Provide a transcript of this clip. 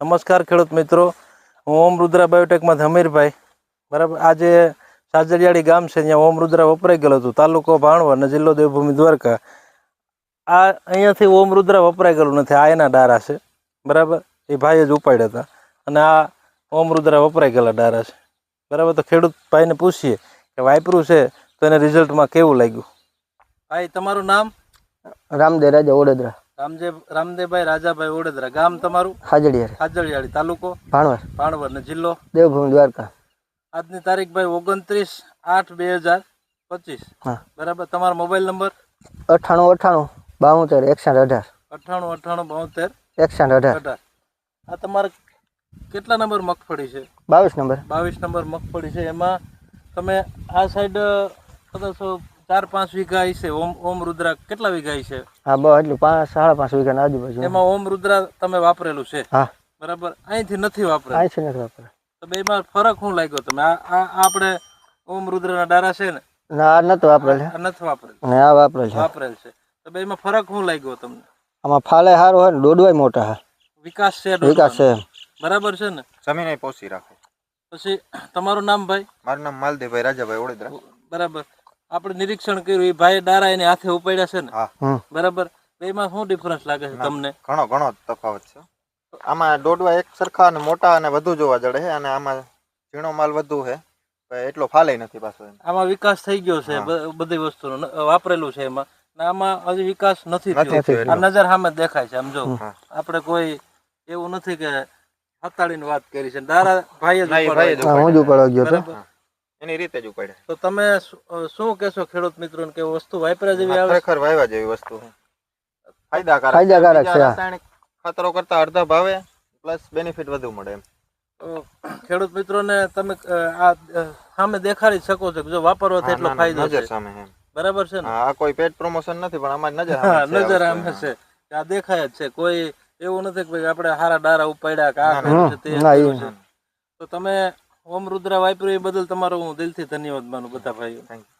નમસ્કાર ખેડૂત મિત્રો. હું ઓમ રુદ્રા બાયોટેકમાંથી હમીરભાઈ. બરાબર? આજે સાજરિયાળી ગામ છે ત્યાં ઓમ રુદ્રા વપરાઈ ગયેલું હતું. તાલુકો ભાણવડ અને જિલ્લો દેવભૂમિ દ્વારકા. આ અહીંયાથી ઓમ રુદ્રા વપરાઈ ગયેલું નથી. આ એના ડારા છે. બરાબર? એ ભાઈએ જ ઉપાડ્યા હતા. અને આ ઓમ રુદ્રા વપરાઈ ગયેલા ડારા છે. બરાબર? તો ખેડૂત ભાઈને પૂછીએ કે વાપરું છે તો એને રિઝલ્ટમાં કેવું લાગ્યું? ભાઈ તમારું નામ? રામદેવ રાજા વડોદરા રામદેવ રામદેવભાઈ રાજાભાઈ ઓડેદરા ગામ તમારું? હાજડિયાર. હાજડિયાળી તાલુકો? ભાણવર ભાણવર ને જિલ્લો? દેવભૂમિ દ્વારકા. આજની તારીખ ભાઈ ઓગણત્રીસ આઠ બે હજાર પચીસ. બરાબર. તમારો મોબાઈલ નંબર? અઠાણું અઠ્ઠાણું બાવતેર એકસાઠ અઢાર. અઠ્ઠાણું અઠ્ઠાણું બોતેર એકસાઠ અઢાર. અઢાર. આ તમારે કેટલા નંબર મગફળી છે? બાવીસ નંબર. બાવીસ નંબર મગફળી છે. એમાં તમે આ સાઈડ કદાચ ચાર પાંચ વીઘા હશે ઓમ ઓમ રુદ્રા કેટલા વીઘા હશે હા બસ એટલું પાંચ સાડા પાંચ વીઘાના આજુબાજુ. એમાં ઓમ રુદ્રા તમે વાપરેલું છે? હા. બરાબર? અહીંથી નથી વાપરેલું અહીંથી નથી વાપરે. તો બેમાં ફરક શું લાગ્યો તમે? આ આપણે ઓમ રુદ્રના ડારા છે ને? ના આ નથી વાપરેલ. આ નથી વાપરેલ. આ વાપરેલ છે. વાપરેલ છે. તો બેમાં ફરક શું લાગ્યો તમને? આમાં ફાલે હારો હોય ને દોડવાય મોટા હા વિકાસ છે વિકાસ છે બરાબર છે ને? જમીન પોસી રાખો. પછી તમારું નામ ભાઈ? મારું નામ માલદેવભાઈ રાજાભાઈ ઓળેદરા બરાબર. આપણે નિરીક્ષણ કર્યું એ ભાઈ ડારા એને હાથે ઉપાડ્યા છે ને. બરાબર? એમાં શું ડિફરન્સ લાગે છે તમને? ઘણો ઘણો તફાવત છે. આમાં દોડવા એક સરખા અને મોટા અને વધુ જોવા જડે છે અને આમાં ઝીણો માલ વધુ છે. એટલો ફાલે નથી પાછો આમાં વિકાસ થઈ ગયો છે બધી વસ્તુનો. વાપરેલું છે એમાં. ને આમાં હજી વિકાસ નથી થયો. આ નજર સામે દેખાય છે આમ જો. આપણે કોઈ એવું નથી કે હતાળીની વાત કરી છે. દારા ભાઈ જ ઉપાડવા ગયો એની રીતે જ ઉપાડે તો તમે શું- કહેશો ખેડૂત મિત્રોને કે વસ્તુ વાપરા જેવી આવે? ખરેખર વાયવા જેવી વસ્તુ છે. ફાયદાકારક ફાયદાકારક છે, રાસાયણિક ખાતરો કરતા અડધા ભાવે પ્લસ બેનિફિટ વધુ મળે એમ. ખેડૂત મિત્રોને તમે આ સામે દેખાડી શકો છો કે જો વાપરવા તો એટલો ફાયદો છે. સામે બરાબર છે ને? આ કોઈ પેટ પ્રમોશન નથી પણ અમારી નજર નજર આમે છે. કે આ દેખાય જ છે. કોઈ એવું નથી કે ભાઈ આપણે હારા ડારા ઉપાડ્યા કે આ કર્યું છે તે તો તમે ઓમ રુદ્રા વાપર્યું બદલ તમારો હું દિલથી ધન્યવાદ માનું બધા ભાઈઓ થેન્ક you.